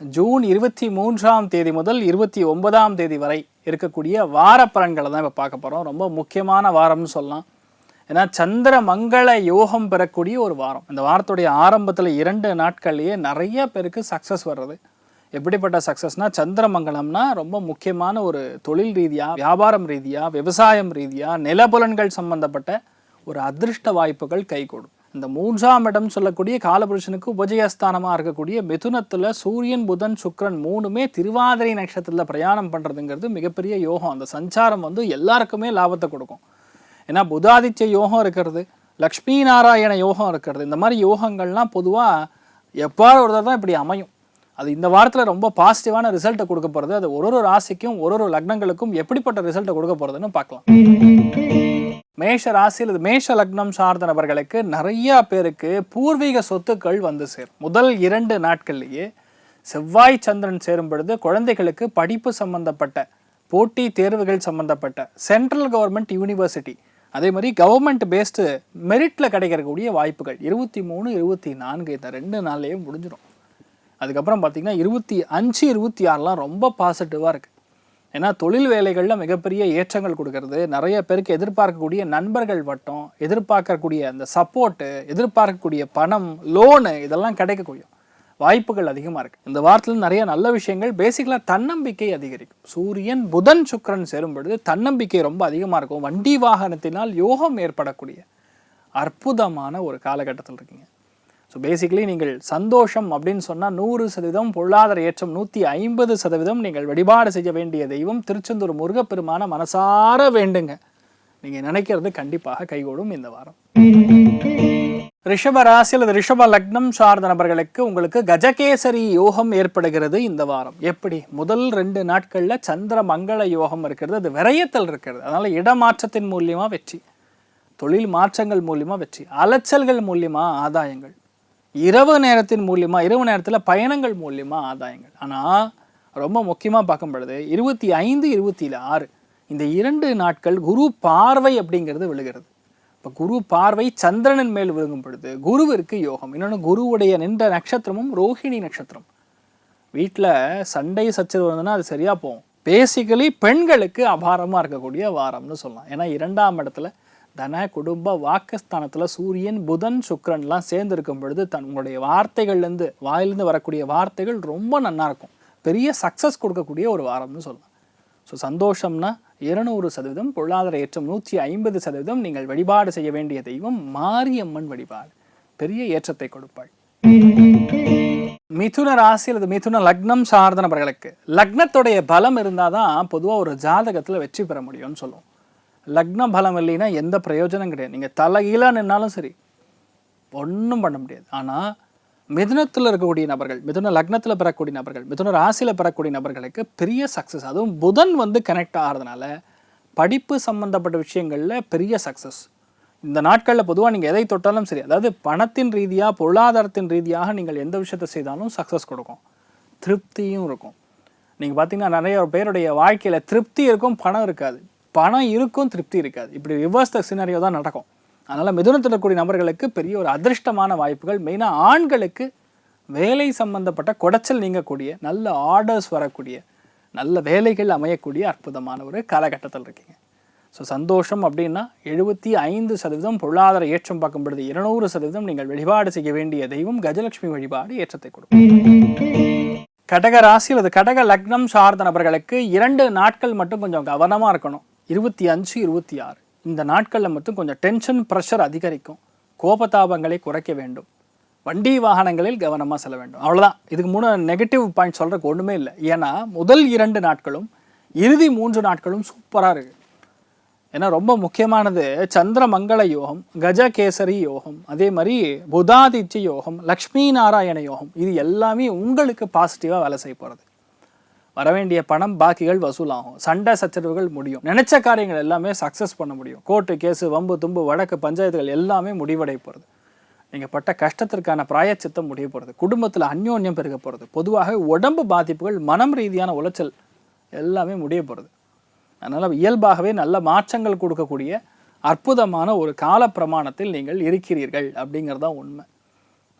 June இருபத்தி மூன்றாம் தேதி முதல் இருபத்தி ஒன்பதாம் தேதி வரை இருக்கக்கூடிய வார பலன்களை தான் இப்போ பார்க்க போகிறோம் ரொம்ப முக்கியமான வாரம்னு சொல்லலாம். ஏன்னா சந்திர மங்கள யோகம் பெறக்கூடிய ஒரு வாரம். இந்த வாரத்துடைய ஆரம்பத்தில் இரண்டு நாட்கள்லேயே நிறைய பேருக்கு சக்ஸஸ் வர்றது. எப்படிப்பட்ட சக்ஸஸ்னால் சந்திரமங்கலம்னா ரொம்ப முக்கியமான ஒரு தொழில் ரீதியாக வியாபாரம் ரீதியாக விவசாயம் ரீதியாக நிலபுலன்கள் சம்பந்தப்பட்ட ஒரு அதிர்ஷ்ட வாய்ப்புகள் கைகூடும். இந்த மூன்றாம் இடம் சொல்லக்கூடிய காலபுருஷனுக்கு உபஜயஸ்தானமாக இருக்கக்கூடிய மிதுனத்தில் சூரியன் புதன் சுக்ரன் மூணுமே திருவாதிரை நட்சத்திரத்தில் பிரயாணம் பண்ணுறதுங்கிறது மிகப்பெரிய யோகம். அந்த சஞ்சாரம் வந்து எல்லாருக்குமே லாபத்தை கொடுக்கும். ஏன்னா புதாதித்ய யோகம் இருக்கிறது லக்ஷ்மி நாராயண யோகம் இருக்கிறது. இந்த மாதிரி யோகங்கள்லாம் பொதுவாக எவ்வாறு ஒரு தான் இப்படி அமையும். அது இந்த வாரத்தில் ரொம்ப பாசிட்டிவான ரிசல்ட்டை கொடுக்க போகிறது அது ஒரு ஒரு ராசிக்கும் ஒரு ஒரு லக்னங்களுக்கும் எப்படிப்பட்ட ரிசல்ட்டை கொடுக்க போகிறதுன்னு பார்க்கலாம். மேஷ ராசியில் இது மேஷ லக்னம் சார்ந்த நபர்களுக்கு நிறைய பேருக்கு பூர்வீக சொத்துக்கள் வந்து சேரும். முதல் இரண்டு நாட்கள்லேயே செவ்வாய் சந்திரன் சேரும் பொழுது குழந்தைகளுக்கு படிப்பு சம்பந்தப்பட்ட போட்டி தேர்வுகள் சம்பந்தப்பட்ட சென்ட்ரல் கவர்மெண்ட் யூனிவர்சிட்டி அதே மாதிரி கவர்மெண்ட் பேஸ்டு மெரிட்டில் கிடைக்கக்கூடிய வாய்ப்புகள். இருபத்தி மூணு இருபத்தி நான்கு இந்த ரெண்டு நாள்லேயும் முடிஞ்சிடும் அதுக்கப்புறம் பார்த்தீங்கன்னா இருபத்தி அஞ்சு இருபத்தி ஆறுலாம் ரொம்ப பாசிட்டிவாக இருக்குது ஏன்னா தொழில் வேலைகளில் மிகப்பெரிய ஏற்றங்கள் கொடுக்கறது நிறைய பேருக்கு எதிர்பார்க்கக்கூடிய நண்பர்கள் வட்டம் எதிர்பார்க்கக்கூடிய அந்த சப்போர்ட்டு எதிர்பார்க்கக்கூடிய பணம் லோனு இதெல்லாம் கிடைக்கக்கூடிய வாய்ப்புகள் அதிகமாக இருக்குது இந்த வாரத்தில் நிறைய நல்ல விஷயங்கள் பேசிக்கலாக தன்னம்பிக்கை அதிகரிக்கும். சூரியன் புதன் சுக்கிரன் சேரும் பொழுது தன்னம்பிக்கை ரொம்ப அதிகமாக இருக்கும். வண்டி வாகனத்தினால் யோகம் ஏற்படக்கூடிய அற்புதமான ஒரு காலகட்டத்தில் இருக்கீங்க. ஸோ பேசிக்கலி நீங்கள் சந்தோஷம் அப்படின்னு சொன்னால் நூறு சதவீதம் பொருளாதார ஏற்றம் நூற்றி ஐம்பது சதவீதம் நீங்கள் வழிபாடு செய்ய வேண்டிய தெய்வம் திருச்செந்தூர் முருகப்பெருமான மனசார வேண்டுங்க. நீங்கள் நினைக்கிறது கண்டிப்பாக கைகூடும் இந்த வாரம். ரிஷப ராசி அல்லது ரிஷப லக்னம் சார்ந்த நபர்களுக்கு உங்களுக்கு கஜகேசரி யோகம் ஏற்படுகிறது இந்த வாரம். எப்படி? முதல் ரெண்டு நாட்களில் சந்திர மங்கள யோகம் இருக்கிறது அது விரயத்தில் இருக்கிறது. அதனால் இடமாற்றத்தின் மூலியமா வெற்றி தொழில் மாற்றங்கள் மூலியமா வெற்றி அலைச்சல்கள் மூலியமா ஆதாயங்கள். இரவு நேரத்தின் மூலியமாக இரவு நேரத்தில் பயணங்கள் மூலியமாக ஆதாயங்கள். ஆனால் ரொம்ப முக்கியமாக பார்க்கும் பொழுது இருபத்தி ஐந்து இருபத்தி ஆறு இந்த இரண்டு நாட்கள் குரு பார்வை அப்படிங்கிறது விழுகிறது. இப்போ குரு பார்வை சந்திரனின் மேல் விழுகும் பொழுது குருவிற்கு யோகம். இன்னொன்று குருவுடைய நின்ற நட்சத்திரமும் ரோஹிணி நட்சத்திரம். வீட்டில் சண்டை சச்சரவு இருந்ததுன்னா அது சரியாக போகும். பேசிக்கலி பெண்களுக்கு அபாரமாக இருக்கக்கூடிய வாரம்னு சொல்லலாம். ஏன்னா இரண்டாம் இடத்துல தன குடும்ப வாக்குஸ்தானத்தில் சூரியன் புதன் சுக்கிரன்லாம் சேர்ந்து இருக்கும் பொழுது உங்களுடைய வார்த்தைகள்லேருந்து வாயிலிருந்து வரக்கூடிய வார்த்தைகள் ரொம்ப நன்னா இருக்கும். பெரிய சக்ஸஸ் கொடுக்கக்கூடிய ஒரு வாரம்னு சொல்லலாம். ஸோ சந்தோஷம்னா இருநூறு சதவீதம் பொருளாதார ஏற்றம் நூற்றி ஐம்பது சதவீதம் நீங்கள் வழிபாடு செய்ய வேண்டிய தெய்வம் மாரியம்மன் வழிபாடு. பெரிய ஏற்றத்தை கொடுப்பாள். மிதுன ராசி அல்லது மிதுன லக்னம் சார்ந்த நபர்களுக்கு லக்னத்துடைய பலம் இருந்தால் தான் பொதுவாக ஒரு ஜாதகத்தில் வெற்றி பெற முடியும்னு சொல்லுவோம். லக்ன பலம் இல்லைன்னா எந்த பிரயோஜனம் கிடையாது. நீங்கள் தலைகீழாக நின்னாலும் சரி ஒன்றும் பண்ண முடியாது. ஆனால் மிதுனத்தில் இருக்கக்கூடிய நபர்கள் மிதுன லக்னத்தில் பெறக்கூடிய நபர்கள் மிதுன ராசியில் பெறக்கூடிய நபர்களுக்கு பெரிய சக்ஸஸ் அதுவும் புதன் வந்து கனெக்ட் ஆகிறதுனால படிப்பு சம்மந்தப்பட்ட விஷயங்களில் பெரிய சக்ஸஸ் இந்த நாட்களில் பொதுவாக நீங்கள் எதை தொட்டாலும் சரி அதாவது பணத்தின் ரீதியாக பொருளாதாரத்தின் ரீதியாக நீங்கள் எந்த விஷயத்தை செய்தாலும் சக்ஸஸ் கொடுக்கும். திருப்தியும் இருக்கும். நீங்கள் பார்த்தீங்கன்னா நிறைய பேருடைய வாழ்க்கையில் திருப்தி இருக்கும் பணம் இருக்காது. பணம் இருக்கும் திருப்தி இருக்காது. இப்படி ரிவர்ஸ் த சினாரியோ தான் நடக்கும். அதனால் மிதுனம் இருக்கக்கூடிய நபர்களுக்கு பெரிய ஒரு அதிர்ஷ்டமான வாய்ப்புகள். மெயினாக ஆண்களுக்கு வேலை சம்பந்தப்பட்ட குடைச்சல் நீங்கக்கூடிய நல்ல ஆர்டர்ஸ் வரக்கூடிய நல்ல வேலைகள் அமையக்கூடிய அற்புதமான ஒரு காலகட்டத்தில் இருக்கீங்க. ஸோ சந்தோஷம் அப்படின்னா எழுபத்தி ஐந்து சதவீதம் பொருளாதார ஏற்றம் பார்க்கும் பொழுது இருநூறு சதவீதம் நீங்கள் வழிபாடு செய்ய வேண்டிய தெய்வம் கஜலட்சுமி வழிபாடு ஏற்றத்தை கொடுக்கும். கடக ராசி அல்லது கடக லக்னம் சார்ந்த நபர்களுக்கு இரண்டு நாட்கள் மட்டும் கொஞ்சம் கவனமாக இருக்கணும். இருபத்தி அஞ்சு இருபத்தி ஆறு. இந்த நாட்களில் மட்டும் கொஞ்சம் டென்ஷன் ப்ரெஷர் அதிகரிக்கும். கோபதாபங்களை குறைக்க வேண்டும். வண்டி வாகனங்களில் கவனமாக செல்ல வேண்டும். அவ்வளோதான் இதுக்கு மூணு நெகட்டிவ் பாயிண்ட் சொல்கிறதுக்கு ஒன்றுமே இல்லை. ஏன்னா முதல் இரண்டு நாட்களும் இறுதி மூன்று நாட்களும் சூப்பராக இருக்குது ஏன்னா ரொம்ப முக்கியமானது சந்திர மங்கள யோகம் கஜகேசரி யோகம் அதே மாதிரி புதாதித்ய யோகம் லக்ஷ்மி நாராயண யோகம். இது எல்லாமே உங்களுக்கு பாசிட்டிவாக வேலை செய்ய போகிறது வரவேண்டிய பணம் பாக்கிகள் வசூலாகும். சண்டை சச்சரவுகள் முடியும். நினைச்ச காரியங்கள் எல்லாமே சக்ஸஸ் பண்ண முடியும். கோர்ட்டு கேஸு வம்பு தும்பு வழக்கு பஞ்சாயத்துகள் எல்லாமே முடிவடைய போகிறது நீங்கள் பட்ட கஷ்டத்திற்கான பிராயச்சித்தம் முடிய போகிறது குடும்பத்தில் அந்யோன்யம் பெருக போகிறது பொதுவாக உடம்பு பாதிப்புகள் மனம் ரீதியான உளைச்சல் எல்லாமே முடிய போகிறது அதனால் இயல்பாகவே நல்ல மாற்றங்கள் கொடுக்கக்கூடிய அற்புதமான ஒரு கால பிரமாணத்தில் நீங்கள் இருக்கிறீர்கள் அப்படிங்கிறது தான் உண்மை.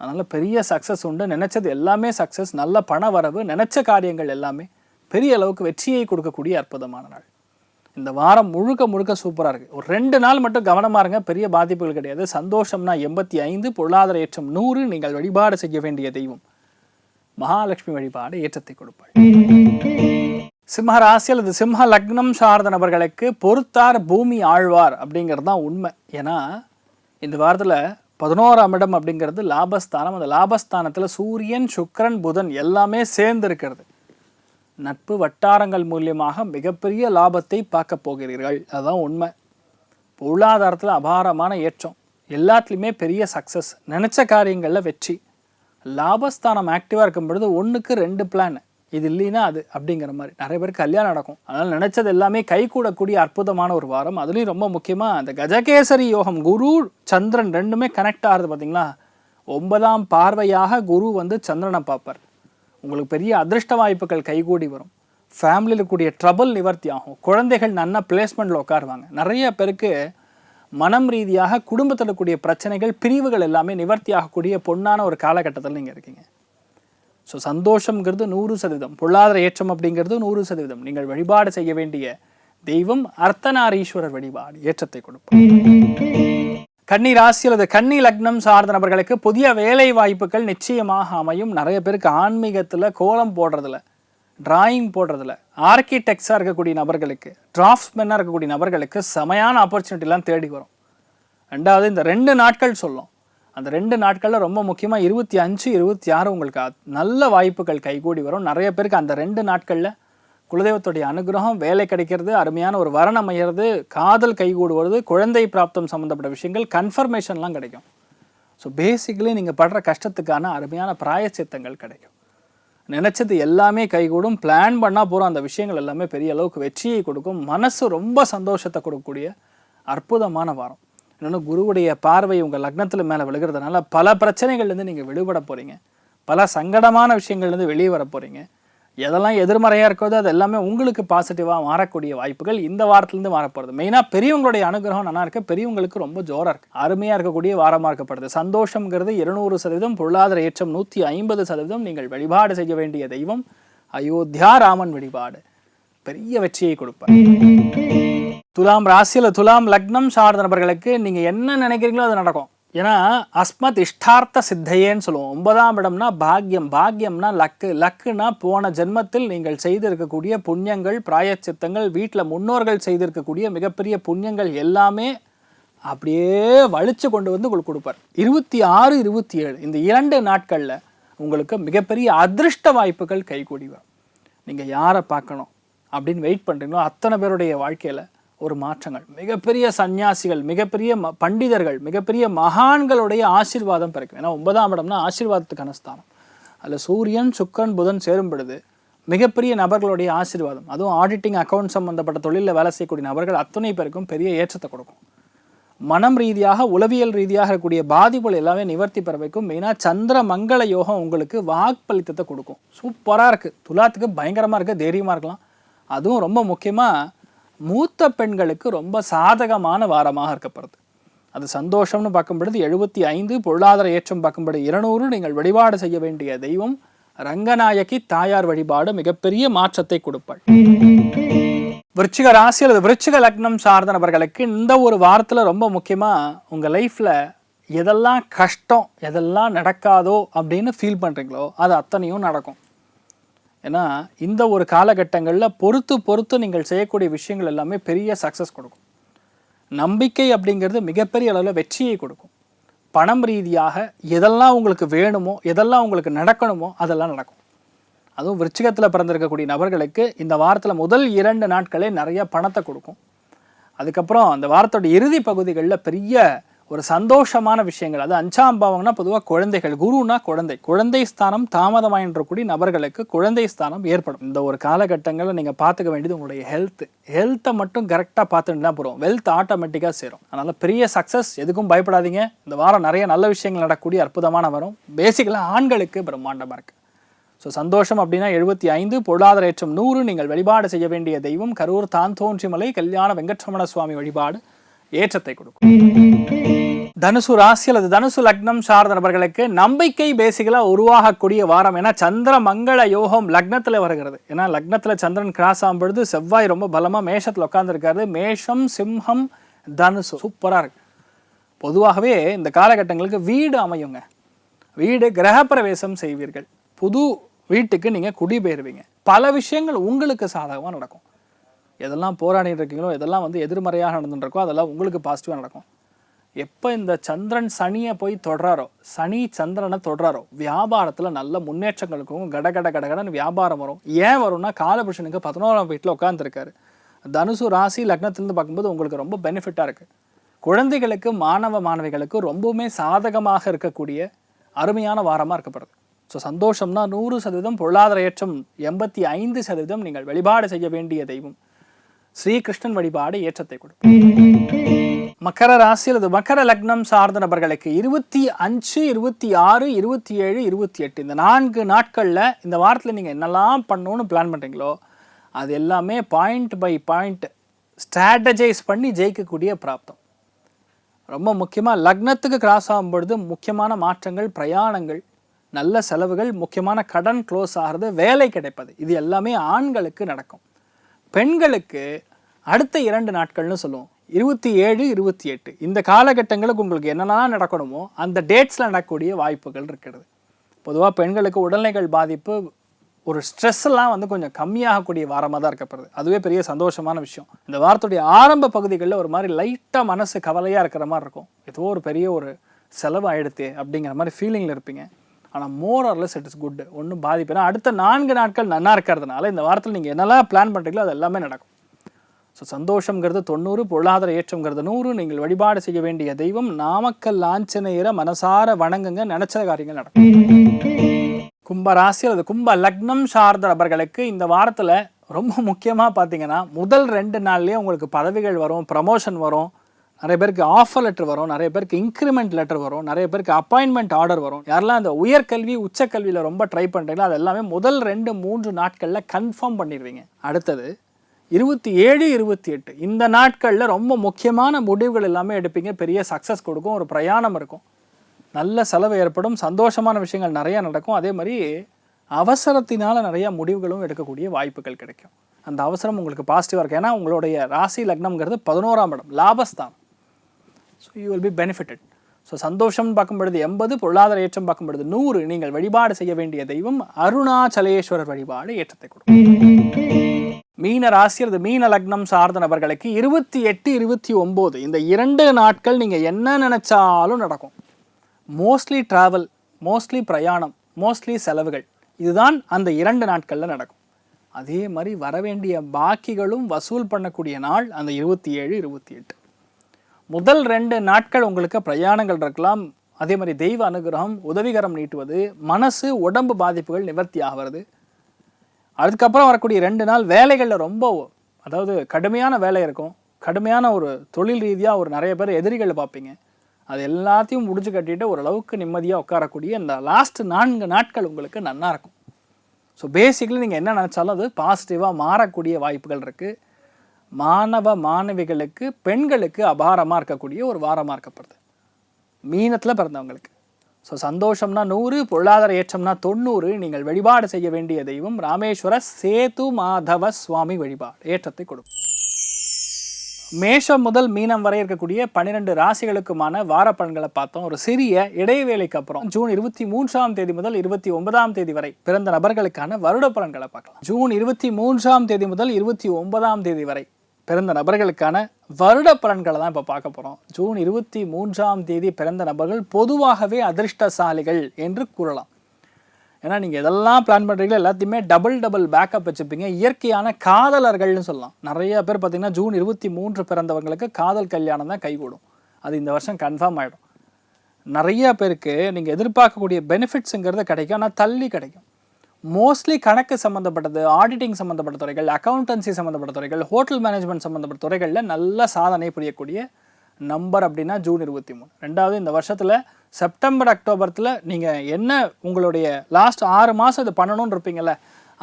அதனால் பெரிய சக்ஸஸ் உண்டு. நினச்சது எல்லாமே சக்ஸஸ் நல்ல பண வரவு நினச்ச காரியங்கள் எல்லாமே பெரிய அளவுக்கு வெற்றியை கொடுக்கக்கூடிய அற்புதமான நாள். இந்த வாரம் முழுக்க முழுக்க சூப்பராக இருக்குது ஒரு ரெண்டு நாள் மட்டும் கவனமாக இருங்க. பெரிய பாதிப்புகள் கிடையாது. சந்தோஷம்னா எண்பத்தி ஐந்து பொருளாதார ஏற்றம் நூறு நீங்கள் வழிபாடு செய்ய வேண்டிய தெய்வம். மகாலட்சுமி வழிபாடு ஏற்றத்தை கொடுப்பாள். சிம்ம ராசி அல்லது சிம்ம லக்னம் சார்ந்த நபர்களுக்கு பொறுத்தார் பூமி ஆழ்வார் அப்படிங்கிறது தான் உண்மை. ஏன்னா இந்த வாரத்தில் பதினோராம் இடம் அப்படிங்கிறது லாபஸ்தானம். அந்த லாபஸ்தானத்தில் சூரியன் சுக்கிரன் புதன் எல்லாமே சேர்ந்து இருக்கிறது நட்பு வட்டாரங்கள் மூலியமாக மிகப்பெரிய லாபத்தை பார்க்க போகிறீர்கள். அதுதான் உண்மை. பொருளாதாரத்தில் அபாரமான ஏற்றம். எல்லாத்துலேயுமே பெரிய சக்ஸஸ் நினச்ச காரியங்களில் வெற்றி. லாபஸ்தானம் ஆக்டிவாக இருக்கும் பொழுது ஒன்றுக்கு ரெண்டு பிளான் இது இல்லைன்னா அது அப்படிங்கிற மாதிரி. நிறைய பேருக்கு கல்யாணம் நடக்கும். அதனால் நினச்சது எல்லாமே கை கூடக்கூடிய அற்புதமான ஒரு வாரம். அதுலேயும் ரொம்ப முக்கியமாக அந்த கஜகேசரி யோகம் குரு சந்திரன் ரெண்டுமே கனெக்ட் ஆகிறது பார்த்தீங்களா ஒன்பதாம் பார்வையாக குரு வந்து சந்திரனை பார்ப்பார். உங்களுக்கு பெரிய அதிர்ஷ்ட வாய்ப்புகள் கைகூடி வரும். ஃபேமிலியில் கூடிய ட்ரபிள் நிவர்த்தி ஆகும். குழந்தைகள் நல்ல பிளேஸ்மெண்ட்டில் உட்காருவாங்க. நிறைய பேருக்கு மனம் ரீதியாக குடும்பத்தில் கூடிய பிரச்சனைகள் பிரிவுகள் எல்லாமே நிவர்த்தி ஆகக்கூடிய பொண்ணான ஒரு காலகட்டத்தில் நீங்கள் இருக்கீங்க. ஸோ சந்தோஷங்கிறது நூறு சதவீதம். பொருளாதார ஏற்றம் அப்படிங்கிறது நூறு சதவீதம். நீங்கள் வழிபாடு செய்ய வேண்டிய தெய்வம் அர்த்தநாரீஸ்வரர் வழிபாடு ஏற்றத்தை கொடுப்பார். கன்னி ராசி அல்லது கன்னி லக்னம் சார்ந்த நபர்களுக்கு புதிய வேலை வாய்ப்புகள் நிச்சயமாக அமையும். நிறைய பேருக்கு ஆன்மீகத்தில் கோலம் போடுறதுல டிராயிங் போடுறதுல ஆர்கிடெக்ட்ஸாக இருக்கக்கூடிய நபர்களுக்கு டிராஃப்ட்ஸ்மேனாக இருக்கக்கூடிய நபர்களுக்கு செமையான ஆப்பர்ச்சுனிட்டிலாம் தேடி வரும். ரெண்டாவது இந்த ரெண்டு நாட்கள் சொல்லும். அந்த ரெண்டு நாட்களில் ரொம்ப முக்கியமாக இருபத்தி அஞ்சு இருபத்தி ஆறு உங்களுக்கு நல்ல வாய்ப்புகள் கைகூடி வரும். நிறைய பேருக்கு அந்த ரெண்டு நாட்களில் குலதெய்வத்துடைய அனுகிரகம் வேலை கிடைக்கிறது அருமையான ஒரு வரணம் அமையிறது காதல் கைகூடுவது குழந்தை பிராப்தம் சம்மந்தப்பட்ட விஷயங்கள் கன்ஃபர்மேஷன்லாம் கிடைக்கும். ஸோ பேசிக்கலி நீங்கள் படுற கஷ்டத்துக்கான அருமையான பிராயச்சித்தங்கள் கிடைக்கும். நினச்சது எல்லாமே கைகூடும் பிளான் பண்ணால் போகிறோம் அந்த விஷயங்கள் எல்லாமே பெரிய அளவுக்கு வெற்றியை கொடுக்கும். மனசு ரொம்ப சந்தோஷத்தை கொடுக்கக்கூடிய அற்புதமான வாரம். இன்னொன்று குருவுடைய பார்வை உங்கள் லக்னத்தில் மேலே விழுகிறதுனால பல பிரச்சனைகள்லேருந்து நீங்கள் விடுபட போகிறீங்க பல சங்கடமான விஷயங்கள்லேருந்து வெளியே வர போகிறீங்க எதெல்லாம் எதிர்மறையாக இருக்கிறதோ அது எல்லாமே உங்களுக்கு பாசிட்டிவாக மாறக்கூடிய வாய்ப்புகள் இந்த வாரத்துலேருந்து மாறப்போகிறது மெயினாக பெரியவங்களுடைய அனுகிரகம் நல்லா இருக்கு. பெரியவங்களுக்கு ரொம்ப ஜோராக இருக்குது அருமையாக இருக்கக்கூடிய வாரமாக இருக்கப்படுது. சந்தோஷங்கிறது இருநூறு சதவீதம் பொருளாதார ஏற்றம் நூற்றி ஐம்பது சதவீதம். நீங்கள் வழிபாடு செய்ய வேண்டிய தெய்வம் அயோத்தியா ராமன் வழிபாடு. பெரிய வெற்றியை கொடுப்பார். துலாம் ராசியில் துலாம் லக்னம் சார்ந்த நபர்களுக்கு நீங்கள் என்ன நினைக்கிறீங்களோ அது நடக்கும். ஏன்னா அஸ்மத் இஷ்டார்த்த சித்தையேன்னு சொல்லுவோம். ஒன்பதாம் இடம்னா பாக்யம் பாக்யம்னா லக்கு. லக்குனா போன ஜென்மத்தில் நீங்கள் செய்திருக்கக்கூடிய புண்ணியங்கள் பிராயச்சித்தங்கள் வீட்டில் முன்னோர்கள் செய்திருக்கக்கூடிய மிகப்பெரிய புண்ணியங்கள் எல்லாமே அப்படியே வலிச்சு கொண்டு வந்து உங்களுக்கு கொடுப்பார். இருபத்தி ஆறு இருபத்தி ஏழு இந்த இரண்டு நாட்களில் உங்களுக்கு மிகப்பெரிய அதிர்ஷ்ட வாய்ப்புகள் கைகூடி நீங்கள் யாரை பார்க்கணும் அப்படின்னு வெயிட் பண்ணுறீங்களோ அத்தனை பேருடைய வாழ்க்கையில் ஒரு மாற்றங்கள். மிகப்பெரிய சந்நியாசிகள் மிகப்பெரிய ம பண்டிதர்கள் மிகப்பெரிய மகான்களுடைய ஆசீர்வாதம் பிறக்கும். ஏன்னா ஒன்பதாம் இடம்னா ஆசீர்வாதத்துக்கான ஸ்தானம். அதில் சூரியன் சுக்கரன் புதன் சேரும் பொழுது மிகப்பெரிய நபர்களுடைய ஆசீர்வாதம். அதுவும் ஆடிட்டிங் அக்கௌண்ட் சம்பந்தப்பட்ட தொழிலில் வேலை செய்யக்கூடிய நபர்கள் அத்தனை பேருக்கும் பெரிய ஏற்றத்தை கொடுக்கும். மனம் ரீதியாக உளவியல் ரீதியாக இருக்கக்கூடிய பாதிப்புகள் எல்லாமே நிவர்த்தி பெற வைக்கும். மெயினாக சந்திர மங்கள யோகம் உங்களுக்கு வாக்களித்தத்தை கொடுக்கும். சூப்பராக இருக்குது துலாத்துக்கு பயங்கரமாக இருக்குது தைரியமாக இருக்கலாம். அதுவும் ரொம்ப முக்கியமாக மூத்த பெண்களுக்கு ரொம்ப சாதகமான வாரமாக இருக்கப்படுது அது சந்தோஷம்னு பார்க்கும்பொழுது எழுபத்தி ஐந்து பொருளாதார ஏற்றம் பார்க்கும்படி இருநூறு நீங்கள் வழிபாடு செய்ய வேண்டிய தெய்வம் ரங்கநாயகி தாயார் வழிபாடு மிகப்பெரிய மாற்றத்தை கொடுப்பாள். விருச்சிக ராசி அல்லது விருச்சிக லக்னம் சார்ந்த நபர்களுக்கு இந்த ஒரு வாரத்தில் ரொம்ப முக்கியமாக உங்கள் லைஃப்பில் எதெல்லாம் கஷ்டம் எதெல்லாம் நடக்காதோ அப்படின்னு ஃபீல் பண்ணுறீங்களோ அது அத்தனையும் நடக்கும். ஏன்னா இந்த ஒரு காலகட்டங்களில் பொறுத்து பொறுத்து நீங்கள் செய்யக்கூடிய விஷயங்கள் எல்லாமே பெரிய சக்ஸஸ் கொடுக்கும். நம்பிக்கை அப்படிங்கிறது மிகப்பெரிய அளவில் வெற்றியை கொடுக்கும். பணம் ரீதியாக எதெல்லாம் உங்களுக்கு வேணுமோ எதெல்லாம் உங்களுக்கு நடக்கணுமோ அதெல்லாம் நடக்கும். அதுவும் விருச்சிகத்தில் பிறந்திருக்கக்கூடிய நபர்களுக்கு இந்த வாரத்தில் முதல் இரண்டு நாட்களே நிறைய பணத்தை கொடுக்கும். அதுக்கப்புறம் அந்த வாரத்தோட இறுதி பகுதிகளில் பெரிய ஒரு சந்தோஷமான விஷயங்கள். அது அஞ்சாம் பாவம்னா பொதுவாக குழந்தைகள் குருனா குழந்தை. குழந்தை ஸ்தானம் தாமதமாயின்றக்கூடிய நபர்களுக்கு குழந்தை ஸ்தானம் ஏற்படும். இந்த ஒரு காலகட்டங்களில் நீங்கள் பார்த்துக்க வேண்டியது உங்களுடைய ஹெல்த் ஹெல்த்தை மட்டும் கரெக்டாக பார்த்துட்டுனா போகிறோம் வெல்த் ஆட்டோமேட்டிக்காக சேரும். அதனால் பெரிய சக்ஸஸ் எதுக்கும் பயப்படாதீங்க. இந்த வாரம் நிறைய நல்ல விஷயங்கள் நடக்கக்கூடிய அற்புதமான வரும். பேசிக்கலாக ஆண்களுக்கு பிரம்மாண்டமாக இருக்குது ஸோ சந்தோஷம் அப்படின்னா எழுபத்தி ஐந்து பொருளாதார ஏற்றம் நூறு நீங்கள் வழிபாடு செய்ய வேண்டிய தெய்வம் கரூர் தான் தோன்றிமலை கல்யாண வெங்கட்ரமண சுவாமி வழிபாடு ஏற்றத்தை கொடுக்கும். தனுசு ராசி அல்லது தனுசு லக்னம் சார்ந்த நபர்களுக்கு நம்பிக்கை பேசிக்கலாக உருவாகக்கூடிய வாரம். ஏன்னா சந்திர மங்கள யோகம் லக்னத்தில் வருகிறது. ஏன்னா லக்னத்தில் சந்திரன் கிராஸ் ஆகும் பொழுது செவ்வாய் ரொம்ப பலமாக மேஷத்தில் உட்காந்துருக்காரு மேஷம் சிம்ஹம் தனுசு சூப்பராக இருக்கு. பொதுவாகவே இந்த காலகட்டங்களுக்கு வீடு அமையுங்க. வீடு கிரகப்பிரவேசம் செய்வீர்கள். புது வீட்டுக்கு நீங்கள் குடிபெயர்வீங்க. பல விஷயங்கள் உங்களுக்கு சாதகமாக நடக்கும். எதெல்லாம் போராடிட்டு இருக்கீங்களோ எதெல்லாம் வந்து எதிர்மறையாக நடந்துட்டு இருக்கோ அதெல்லாம் உங்களுக்கு பாசிட்டிவாக நடக்கும். எப்போ இந்த சந்திரன் சனியை போய் தொடுறாரோ சனி சந்திரனை தொடுறாரோ வியாபாரத்தில் நல்ல முன்னேற்றங்களுக்கும் கடகட கடகடன்னு வியாபாரம் வரும். ஏன் வரும்னா காலபுருஷனுக்கு பதினோராம் வீட்டில் உட்காந்துருக்காரு தனுசு ராசி லக்னத்திலிருந்து பார்க்கும்போது உங்களுக்கு ரொம்ப பெனிஃபிட்டாக இருக்குது குழந்தைகளுக்கு மாணவ மாணவிகளுக்கு ரொம்பவுமே சாதகமாக இருக்கக்கூடிய அருமையான வாரமாக இருக்கப்படுது. ஸோ சந்தோஷம்னா நூறு சதவீதம் பொருளாதார ஏற்றம் எண்பத்தி ஐந்து சதவீதம் நீங்கள் வழிபாடு செய்ய வேண்டிய தெய்வம். ஸ்ரீகிருஷ்ணன் வழிபாடு ஏற்றத்தை கொடுக்கும். மகர ராசி அல்லது மகர லக்னம் சார்ந்த நபர்களுக்கு இருபத்தி அஞ்சு இருபத்தி ஆறு இருபத்தி ஏழு இருபத்தி எட்டு. இந்த நான்கு நாட்களில் இந்த வாரத்தில் நீங்கள் என்னெல்லாம் பண்ணணும்னு பிளான் பண்ணுறீங்களோ அது எல்லாமே பாயிண்ட் பை பாயிண்ட் ஸ்ட்ராட்டஜைஸ் பண்ணி ஜெயிக்கக்கூடிய பிராப்தம். ரொம்ப முக்கியமாக லக்னத்துக்கு கிராஸ் ஆகும்பொழுது முக்கியமான மாற்றங்கள் பிரயாணங்கள் நல்ல செலவுகள் முக்கியமான கடன் க்ளோஸ் ஆகிறது வேலை கிடைப்பது. இது எல்லாமே ஆண்களுக்கு நடக்கும். பெண்களுக்கு அடுத்த இரண்டு நாட்கள்னு சொல்லுவோம். இருபத்தி ஏழு இருபத்தி எட்டு. இந்த காலகட்டங்களுக்கு உங்களுக்கு என்னென்னலாம் நடக்கணுமோ அந்த டேட்ஸில் நடக்கக்கூடிய வாய்ப்புகள் இருக்கிறது. பொதுவாக பெண்களுக்கு உடல்நிலைகள் பாதிப்பு ஒரு ஸ்ட்ரெஸ்ஸெல்லாம் வந்து கொஞ்சம் கம்மியாகக்கூடிய வாரமாக தான் இருக்கப்படுது. அதுவே பெரிய சந்தோஷமான விஷயம். இந்த வாரத்துடைய ஆரம்ப பகுதிகளில் ஒரு மாதிரி லைட்டாக மனசு கவலையாக இருக்கிற மாதிரி இருக்கும். ஏதோ ஒரு பெரிய ஒரு செலவு ஆயிடுத்து அப்படிங்கிற மாதிரி ஃபீலிங்கில் இருப்பீங்க. ஆனால் more or less it is good ஒன்றும் பாதிப்பு ஏன்னா அடுத்த நான்கு நாட்கள் நல்லா இருக்கிறதுனால இந்த வாரத்தில் நீங்கள் என்னெல்லாம் பிளான் பண்ணுறீங்களோ அது எல்லாமே நடக்கும். ஸோ சந்தோஷங்கிறது தொண்ணூறு பொருளாதார ஏற்றம்ங்கிறது நூறு. நீங்கள் வழிபாடு செய்ய வேண்டிய தெய்வம் நாமக்கல் லாஞ்சனையரை மனசார வணங்குங்க. நினைச்ச காரியங்கள் நடக்கும். கும்ப ராசி அல்லது கும்ப லக்னம் சார்ந்த நபர்களுக்கு இந்த வாரத்தில் ரொம்ப முக்கியமாக பார்த்தீங்கன்னா முதல் ரெண்டு நாள்லேயே உங்களுக்கு பதவிகள் வரும் ப்ரமோஷன் வரும். நிறைய பேருக்கு ஆஃபர் லெட்டர் வரும் நிறைய பேருக்கு இன்க்ரிமெண்ட் லெட்டர் வரும் நிறைய பேருக்கு அப்பாயின்மெண்ட் ஆர்டர் வரும். யாரெல்லாம் அந்த உயர்கல்வி உச்சக்கல்வியில் ரொம்ப ட்ரை பண்ணுறீங்களோ அது எல்லாமே முதல் ரெண்டு மூன்று நாட்களில் கன்ஃபார்ம் பண்ணிடுவீங்க. அடுத்தது இருபத்தி ஏழு இருபத்தி எட்டு. இந்த நாட்களில் ரொம்ப முக்கியமான முடிவுகள் எல்லாமே எடுப்பீங்க. பெரிய சக்ஸஸ் கொடுக்கும். ஒரு பிரயாணம் இருக்கும். நல்ல செலவு ஏற்படும். சந்தோஷமான விஷயங்கள் நிறைய நடக்கும். அதே மாதிரி அவசரத்தினால நிறைய முடிவுகளும் எடுக்கக்கூடிய வாய்ப்புகள் கிடைக்கும். அந்த அவசரம் உங்களுக்கு பாசிட்டிவாக இருக்கும். ஏன்னா உங்களுடைய ராசி லக்னம்ங்கிறது பதினோராம் இடம். லாபஸ்தான் so you will be benefited so சந்தோஷம்னு பார்க்கும்பொழுது எண்பது பொருளாதார ஏற்றம் பார்க்கும் பொழுது நூறு. நீங்கள் வழிபாடு செய்ய வேண்டிய தெய்வம் அருணாச்சலேஸ்வரர் வழிபாடு ஏற்றத்தை கொடுக்கும். மீன ராசி அல்லது மீன லக்னம் சார்ந்த நபர்களுக்கு இருபத்தி எட்டு இருபத்தி ஒம்பது இந்த இரண்டு நாட்கள் நீங்கள் என்ன நினைச்சாலும் நடக்கும். மோஸ்ட்லி டிராவல் மோஸ்ட்லி பிரயாணம் மோஸ்ட்லி செலவுகள். இதுதான் அந்த இரண்டு நாட்களில் நடக்கும். அதே மாதிரி வரவேண்டிய பாக்கிகளும் வசூல் பண்ணக்கூடிய நாள் அந்த இருபத்தி ஏழு இருபத்தி எட்டு. முதல் ரெண்டு நாட்கள் உங்களுக்கு பிரயாணங்கள் இருக்கலாம். அதே மாதிரி தெய்வ அனுகிரகம் உதவிகரம் நீட்டுவது மனசு உடம்பு பாதிப்புகள் நிவர்த்தி ஆகிறது. அதுக்கப்புறம் வரக்கூடிய ரெண்டு நாள் வேலைகளில் ரொம்ப அதாவது கடுமையான வேலை இருக்கும். கடுமையான ஒரு தொழில் ரீதியாக ஒரு நிறைய பேர் எதிரிகளை பார்ப்பீங்க. அது எல்லாத்தையும் முடிச்சு கட்டிட்டு ஓரளவுக்கு நிம்மதியாக உட்காரக்கூடிய இந்த லாஸ்ட் நான்கு நாட்கள் உங்களுக்கு நன்னா இருக்கும். ஸோ பேசிக்கலி நீங்கள் என்ன நினச்சாலும் அது பாசிட்டிவாக மாறக்கூடிய வாய்ப்புகள் இருக்குது மாணவ மாணவிகளுக்கு பெண்களுக்கு அபாரமாக இருக்கக்கூடிய ஒரு வாரமாக இருக்கப்படுது மீனத்தில் பிறந்தவங்களுக்கு. ஸோ சந்தோஷம்னா நூறு பொருளாதார ஏற்றம்னா தொண்ணூறு. நீங்கள் வழிபாடு செய்ய வேண்டிய தெய்வம் ராமேஸ்வர சேது மாதவ சுவாமி வழிபாடு ஏற்றத்தை கொடுக்கும். மேஷம் முதல் மீனம் வரை இருக்கக்கூடிய பன்னிரெண்டு ராசிகளுக்குமான வார பலன்களை பார்த்தோம். ஒரு சிறிய இடைவேளைக்கு அப்புறம் ஜூன் இருபத்தி மூன்றாம் தேதி முதல் இருபத்தி ஒன்பதாம் தேதி வரை பிறந்த நபர்களுக்கான வருட பலன்களை பார்க்கலாம். ஜூன் இருபத்தி மூன்றாம் தேதி முதல் இருபத்தி ஒன்பதாம் தேதி வரை பிறந்த நபர்களுக்கான வருட பலன்களை தான் இப்போ பார்க்க போகிறோம் ஜூன் இருபத்தி மூன்றாம் தேதி பிறந்த நபர்கள் பொதுவாகவே அதிர்ஷ்டசாலிகள் என்று கூறலாம். ஏன்னா நீங்கள் எதெல்லாம் பிளான் பண்ணுறீங்களோ எல்லாத்தையுமே டபுள் டபுள் பேக்கப் வச்சுப்பீங்க. இயற்கையான காதலர்கள்னு சொல்லலாம். நிறைய பேர் பார்த்திங்கன்னா ஜூன் இருபத்தி மூன்று பிறந்தவங்களுக்கு காதல் கல்யாணம் தான் கைகூடும். அது இந்த வருஷம் கன்ஃபார்ம் ஆகிடும் நிறைய பேருக்கு நீங்கள் எதிர்பார்க்கக்கூடிய பெனிஃபிட்ஸுங்கிறது கிடைக்கும். ஆனால் தள்ளி கிடைக்கும். மோஸ்ட்லி கணக்கு சம்மந்தப்பட்டது ஆடிட்டிங் சம்மந்தப்பட்ட துறைகள் அக்கௌண்டன்சி சம்மந்தப்பட்ட துறைகள் ஹோட்டல் மேனேஜ்மெண்ட் சம்மந்தப்பட்ட துறைகளில் நல்ல சாதனை புரியக்கூடிய நம்பர் அப்படின்னா ஜூன் இருபத்தி மூணு. ரெண்டாவது இந்த வருஷத்தில் செப்டம்பர் அக்டோபரத்தில் நீங்கள் என்ன உங்களுடைய லாஸ்ட் ஆறு மாதம் இது பண்ணணும்னு இருப்பீங்கள்ல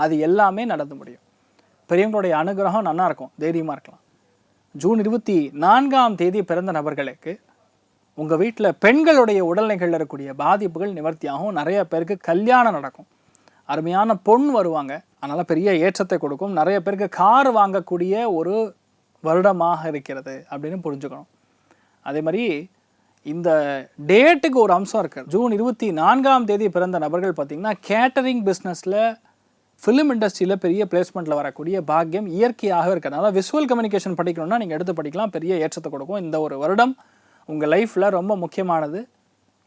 அது எல்லாமே நடந்து முடியும். பெரியவங்களுடைய அனுகிரகம் நல்லாயிருக்கும் தைரியமாக இருக்கலாம். ஜூன் இருபத்தி நான்காம் தேதி பிறந்த நபர்களுக்கு உங்கள் வீட்டில் பெண்களுடைய உடல்நிலைகளில் இருக்கக்கூடிய பாதிப்புகள் நிவர்த்தியாகும் நிறைய பேருக்கு கல்யாணம் நடக்கும். அருமையான பொன் வருவாங்க. அதனால் பெரிய ஏற்றத்தை கொடுக்கும். நிறைய பேருக்கு கார் வாங்கக்கூடிய ஒரு வருடமாக இருக்கிறது அப்படின்னு புரிஞ்சுக்கணும். அதே மாதிரி இந்த டேட்டுக்கு ஒரு அம்சம் இருக்குது ஜூன் இருபத்தி நான்காம் தேதி பிறந்த நபர்கள் பார்த்திங்கன்னா கேட்டரிங் பிஸ்னஸில் ஃபிலிம் இண்டஸ்ட்ரியில் பெரிய பிளேஸ்மெண்ட்டில் வரக்கூடிய பாக்கியம் இயற்கையாக இருக்கிறதுனால விஷுவல் கம்யூனிகேஷன் படிக்கணும்னா நீங்கள் எடுத்து படிக்கலாம். பெரிய ஏற்றத்தை கொடுக்கும். இந்த ஒரு வருடம் உங்கள் லைஃப்பில் ரொம்ப முக்கியமானது.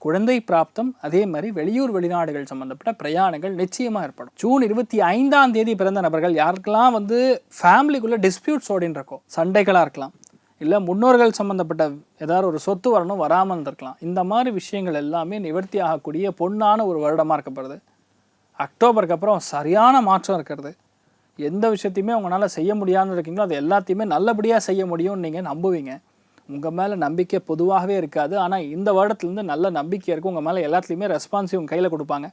குழந்தை பிராப்தம் அதே மாதிரி வெளியூர் வெளிநாடுகள் சம்மந்தப்பட்ட பிரயாணங்கள் நிச்சயமாக ஏற்படும். ஜூன் இருபத்தி ஐந்தாம் தேதி பிறந்த நபர்கள் யாருக்கெல்லாம் வந்து ஃபேமிலிக்குள்ளே டிஸ்பியூட்ஸ் ஓடின்னு சண்டைகளாக இருக்கலாம். இல்லை முன்னோர்கள் சம்மந்தப்பட்ட ஏதாவது ஒரு சொத்து வரணும் வராமல் இருந்திருக்கலாம். இந்த மாதிரி விஷயங்கள் எல்லாமே நிவர்த்தி ஆகக்கூடிய பொண்ணான ஒரு வருடமாக இருக்கப்படுது. அக்டோபருக்கு அப்புறம் சரியான மாற்றம் இருக்கிறது. எந்த விஷயத்தையுமே உங்களால் செய்ய முடியாதுன்னு இருக்கீங்களோ அது எல்லாத்தையுமே நல்லபடியாக செய்ய முடியும்னு நீங்கள் நம்புவீங்க. உங்கள் மேலே நம்பிக்கை பொதுவாகவே இருக்காது. ஆனால் இந்த வருடத்துலேருந்து நல்ல நம்பிக்கை இருக்கும் உங்கள் மேலே எல்லாத்துலேயுமே ரெஸ்பான்ஸ் உங்கள் கையில் கொடுப்பாங்க.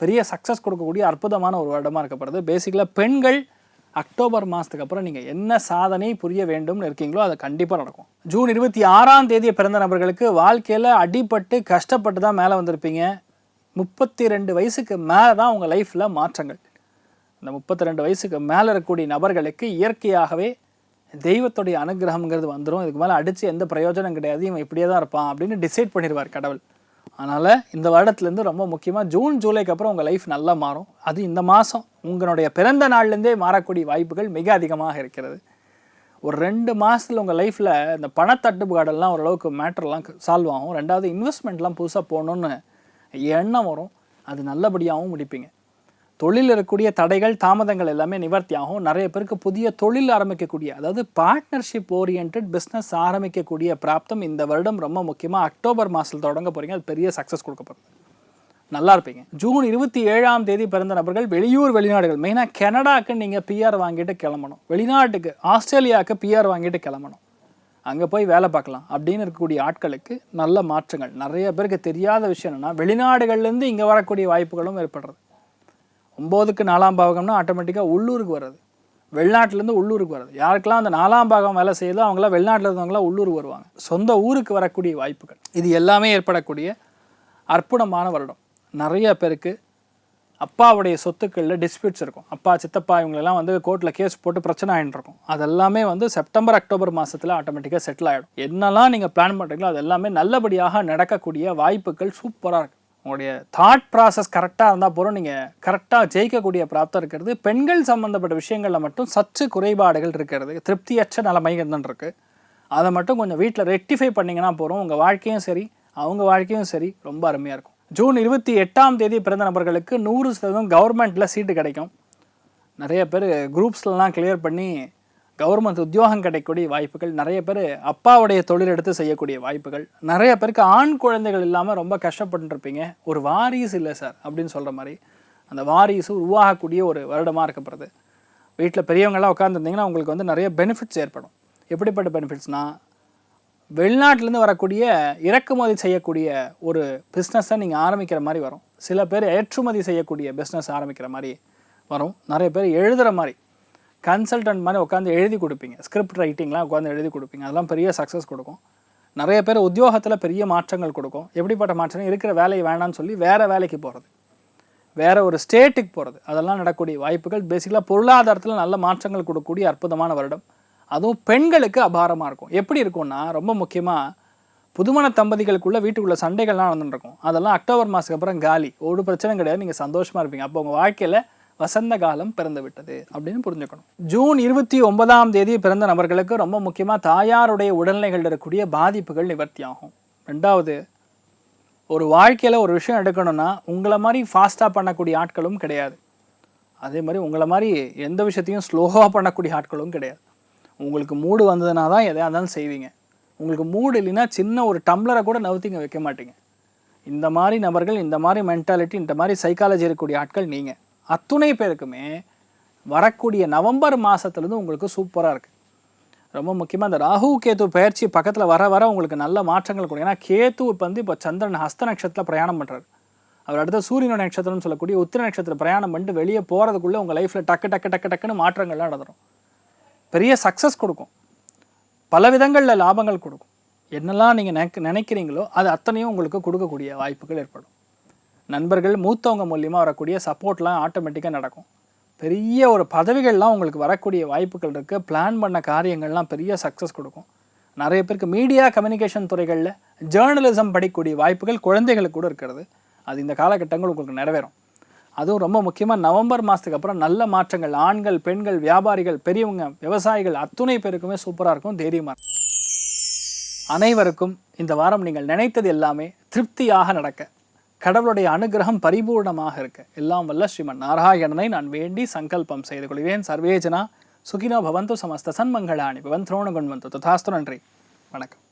பெரிய சக்ஸஸ் கொடுக்கக்கூடிய அற்புதமான ஒரு வருடமாக இருக்கப்படுது. பேசிக்கலாக பெண்கள் அக்டோபர் மாதத்துக்கு அப்புறம் நீங்கள் என்ன சாதனை புரிய வேண்டும்னு இருக்கீங்களோ அது கண்டிப்பாக நடக்கும். ஜூன் இருபத்தி ஆறாம் தேதி பிறந்த நபர்களுக்கு வாழ்க்கையில் அடிபட்டு கஷ்டப்பட்டு தான் மேலே வந்திருப்பீங்க. முப்பத்தி ரெண்டு வயசுக்கு மேலே தான் உங்கள் லைஃப்பில் மாற்றங்கள். இந்த முப்பத்தி ரெண்டு வயசுக்கு மேலே இருக்கக்கூடிய நபர்களுக்கு இயற்கையாகவே தெய்வத்துடைய அனுகிரகம்ங்கிறது வந்துடும் இதுக்கு மேலே அடித்து எந்த பிரயோஜனம் கிடையாது. இவன் இப்படியே தான் இருப்பான் அப்படின்னு டிசைட் பண்ணிடுவார் கடவுள். அதனால் இந்த வருடத்துலேருந்து ரொம்ப முக்கியமாக ஜூன் ஜூலைக்கு அப்புறம் உங்கள் லைஃப் நல்லா மாறும். அது இந்த மாதம் உங்களுடைய பிறந்த நாள்லேருந்தே மாறக்கூடிய வாய்ப்புகள் மிக அதிகமாக இருக்கிறது. ஒரு ரெண்டு மாதத்தில் உங்கள் லைஃப்பில் இந்த பணத்தட்டுப்பாடெல்லாம் ஓரளவுக்கு மேட்டர்லாம் சால்வ் ஆகும். ரெண்டாவது இன்வெஸ்ட்மெண்ட்லாம் புதுசாக போகணுன்னு எண்ணம் வரும். அது நல்லபடியாகவும் முடிப்பீங்க. தொழில் இருக்கக்கூடிய தடைகள் தாமதங்கள் எல்லாமே நிவர்த்தி ஆகும். நிறைய பேருக்கு புதிய தொழில் ஆரம்பிக்கக்கூடிய அதாவது பார்ட்னர்ஷிப் ஓரியன்ட் பிஸ்னஸ் ஆரம்பிக்கக்கூடிய பிராப்தம் இந்த வருடம் ரொம்ப முக்கியமாக அக்டோபர் மாதத்தில் தொடங்க போகிறீங்க அது பெரிய சக்ஸஸ் கொடுக்கப்படுது நல்லா இருப்பீங்க. ஜூன் இருபத்தி ஏழாம் தேதி பிறந்த நபர்கள் வெளியூர் வெளிநாடுகள் மெயினாக கனடாக்கு நீங்கள் பிஆர் வாங்கிட்டு கிளம்பணும். வெளிநாட்டுக்கு ஆஸ்திரேலியாவுக்கு பிஆர் வாங்கிட்டு கிளம்பணும். அங்கே போய் வேலை பார்க்கலாம். அப்படின்னு இருக்கக்கூடிய ஆட்களுக்கு நல்ல மாற்றங்கள். நிறைய பேருக்கு தெரியாத விஷயம் என்னென்னா வெளிநாடுகள்லேருந்து இங்கே வரக்கூடிய வாய்ப்புகளும் ஏற்படுறது. ஒம்போதுக்கு நாலாம் பாவகம்னா ஆட்டோமேட்டிக்காக உள்ளூருக்கு வர்றது. வெளிநாட்டிலேருந்து உள்ளூருக்கு வர்றது. யாருக்கெல்லாம் அந்த நாலாம் பாகம் வேலை செய்யுதோ அவங்களாம் வெளிநாட்டில் இருந்தவங்களாம் உள்ளூருக்கு வருவாங்க. சொந்த ஊருக்கு வரக்கூடிய வாய்ப்புகள். இது எல்லாமே ஏற்படக்கூடிய அற்புதமான வருடம். நிறைய பேருக்கு அப்பாவுடைய சொத்துக்களில் டிஸ்பியூட்ஸ் இருக்கும். அப்பா சித்தப்பா இவங்களெல்லாம் வந்து கோர்ட்டில் கேஸ் போட்டு பிரச்சனை ஆகிட்டு இருக்கும். அதெல்லாமே வந்து செப்டம்பர் அக்டோபர் மாதத்தில் ஆட்டோமேட்டிக்காக செட்டில் ஆகிடும் என்னெல்லாம் நீங்கள் பிளான் பண்ணுறீங்களோ அது எல்லாமே நல்லபடியாக நடக்கக்கூடிய வாய்ப்புகள் சூப்பராக இருக்குது உங்களுடைய தாட் ப்ராசஸ் கரெக்டாக இருந்தால் போகிறோம் நீங்கள் கரெக்டாக ஜெயிக்கக்கூடிய பிராப்தம் இருக்கிறது. பெண்கள் சம்மந்தப்பட்ட விஷயங்களில் மட்டும் சற்று குறைபாடுகள் இருக்கிறது. திருப்தியற்ற நிலைமை இருந்துருக்கு அதை மட்டும் கொஞ்சம் வீட்டில் ரெக்டிஃபை பண்ணிங்கன்னா போகிறோம் உங்கள் வாழ்க்கையும் சரி அவங்க வாழ்க்கையும் சரி ரொம்ப அருமையாக இருக்கும். ஜூன் இருபத்தி எட்டாம் தேதி பிறந்த நபர்களுக்கு நூறு சதவீதம் கவர்மெண்ட்டில் சீட்டு கிடைக்கும். நிறைய பேர் குரூப்ஸ்லாம் கிளியர் பண்ணி கவர்மெண்ட் உத்தியோகம் கிடைக்கக்கூடிய வாய்ப்புகள் நிறைய பேர் அப்பாவுடைய தொழில் எடுத்து செய்யக்கூடிய வாய்ப்புகள். நிறைய பேருக்கு ஆண் குழந்தைகள் இல்லாமல் ரொம்ப கஷ்டப்பட்டுருப்பீங்க. ஒரு வாரிசு இல்லை சார் அப்படின்னு சொல்கிற மாதிரி. அந்த வாரிசு உருவாகக்கூடிய ஒரு வருடமாக இருக்கப்படுது. வீட்டில் பெரியவங்களாம் உட்காந்துருந்தீங்கன்னா உங்களுக்கு வந்து நிறைய பெனிஃபிட்ஸ் ஏற்படும். எப்படிப்பட்ட பெனிஃபிட்ஸ்னால் வெளிநாட்டிலேருந்து வரக்கூடிய இறக்குமதி செய்யக்கூடிய ஒரு பிஸ்னஸை நீங்கள் ஆரம்பிக்கிற மாதிரி வரும். சில பேர் ஏற்றுமதி செய்யக்கூடிய பிஸ்னஸ் ஆரம்பிக்கிற மாதிரி வரும். நிறைய பேர் எழுதுகிற மாதிரி. கன்சல்டன்ட் மாதிரி உட்காந்து எழுதி கொடுப்பீங்க. ஸ்கிரிப்ட் ரைட்டிங்லாம் உட்காந்து எழுதி கொடுப்பீங்க. அதெல்லாம் பெரிய சக்ஸஸ் கொடுக்கும். நிறைய பேர் உத்தியோகத்தில் பெரிய மாற்றங்கள் கொடுக்கும். எப்படிப்பட்ட மாற்றம் இருக்கிற வேலையை வேணான்னு சொல்லி வேறு வேலைக்கு போகிறது வேறு ஒரு ஸ்டேட்டுக்கு போகிறது அதெல்லாம் நடக்கக்கூடிய வாய்ப்புகள். பேசிக்கலாக பொருளாதாரத்தில் நல்ல மாற்றங்கள் கொடுக்கக்கூடிய அற்புதமான வருடம். அதுவும் பெண்களுக்கு அபாரமாக இருக்கும். எப்படி இருக்கும்னா ரொம்ப முக்கியமாக புதுமண தம்பதிகளுக்குள்ளே வீட்டுக்குள்ளே சண்டைகள்லாம் நடந்துருக்கும் அதெல்லாம் அக்டோபர் மாதத்துக்கு அப்புறம் காலி. ஒரு பிரச்சனையும் கிடையாது. நீங்கள் சந்தோஷமாக இருப்பீங்க. அப்போ உங்கள் வாழ்க்கையில் வசந்த காலம் பிறந்து விட்டது அப்படின்னு புரிஞ்சுக்கணும். ஜூன் இருபத்தி ஒன்பதாம் தேதி பிறந்த நபர்களுக்கு ரொம்ப முக்கியமாக தாயாருடைய உடல்நிலைகள் இருக்கக்கூடிய பாதிப்புகள் நிவர்த்தி ஆகும் ரெண்டாவது ஒரு வாழ்க்கையில் ஒரு விஷயம் எடுக்கணும்னா உங்களை மாதிரி ஃபாஸ்ட்டாக பண்ணக்கூடிய ஆட்களும் கிடையாது. அதே மாதிரி உங்களை மாதிரி எந்த விஷயத்தையும் ஸ்லோவாக பண்ணக்கூடிய ஆட்களும் கிடையாது. உங்களுக்கு மூடு வந்ததுனா தான் எதையாக இருந்தாலும் செய்வீங்க. உங்களுக்கு மூடு இல்லைன்னா சின்ன ஒரு டம்ளரை கூட நவுத்திங்க வைக்க மாட்டீங்க. இந்த மாதிரி நபர்கள் இந்த மாதிரி மென்டாலிட்டி இந்த மாதிரி சைக்காலஜி இருக்கக்கூடிய ஆட்கள் நீங்கள் அத்துணை பேருக்குமே வரக்கூடிய நவம்பர் மாதத்துலேருந்து உங்களுக்கு சூப்பராக இருக்குது ரொம்ப முக்கியமாக இந்த ராகு கேத்து பயிற்சி பக்கத்தில் வர வர உங்களுக்கு நல்ல மாற்றங்கள் கொடுக்கும். ஏன்னா கேது இப்போ வந்து இப்போ சந்திரன் ஹஸ்த நட்சத்திரத்தில் பிரயாணம் பண்ணுறாரு அவர் அடுத்த சூரியன நட்சத்திரம்னு சொல்லக்கூடிய உத்திர நட்சத்திரம் பிரயாணம் பண்ணிட்டு வெளியே போகிறதுக்குள்ளே உங்கள் லைஃப்பில் டக்கு டக்கு டக்கு டக்குன்னு மாற்றங்கள்லாம் நடந்துடும் பெரிய சக்ஸஸ் கொடுக்கும். பல விதங்களில் லாபங்கள் கொடுக்கும். என்னெல்லாம் நீங்கள் நினைக்கிறீங்களோ அது அத்தனையும் உங்களுக்கு கொடுக்கக்கூடிய வாய்ப்புகள் ஏற்படும். நண்பர்கள் மூத்தவங்க மூலியமாக வரக்கூடிய சப்போர்ட்லாம் ஆட்டோமேட்டிக்காக நடக்கும். பெரிய ஒரு பதவிகள்லாம் உங்களுக்கு வரக்கூடிய வாய்ப்புகள் இருக்குது பிளான் பண்ண காரியங்கள்லாம் பெரிய சக்ஸஸ் கொடுக்கும். நிறைய பேருக்கு மீடியா கம்யூனிகேஷன் துறைகளில் ஜேர்னலிசம் படிக்கக்கூடிய வாய்ப்புகள் குழந்தைகளுக்கு கூட இருக்கிறது. அது இந்த காலகட்டங்கள் உங்களுக்கு நிறைவேறும். அதுவும் ரொம்ப முக்கியமாக நவம்பர் மாதத்துக்கு அப்புறம் நல்ல மாற்றங்கள். ஆண்கள் பெண்கள் வியாபாரிகள் பெரியவங்க விவசாயிகள் அத்துணை பேருக்குமே சூப்பராக இருக்கும். தைரியமாக அனைவருக்கும் இந்த வாரம் நீங்கள் நினைத்தது எல்லாமே திருப்தியாக நடக்க. கடவுளுடைய அனுகிரகம் பரிபூர்ணமாக இருக்கு. எல்லாம் வல்ல ஸ்ரீமன் நாராயணனை நான் வேண்டி சங்கல்பம் செய்து கொள்கிறேன். சர்வேஜனா சுகினோ பவந்து சமஸ்த சன்மங்களாணி பவன் திரோணகுண்வந்து ததாஸ்து நன்றி. வணக்கம்.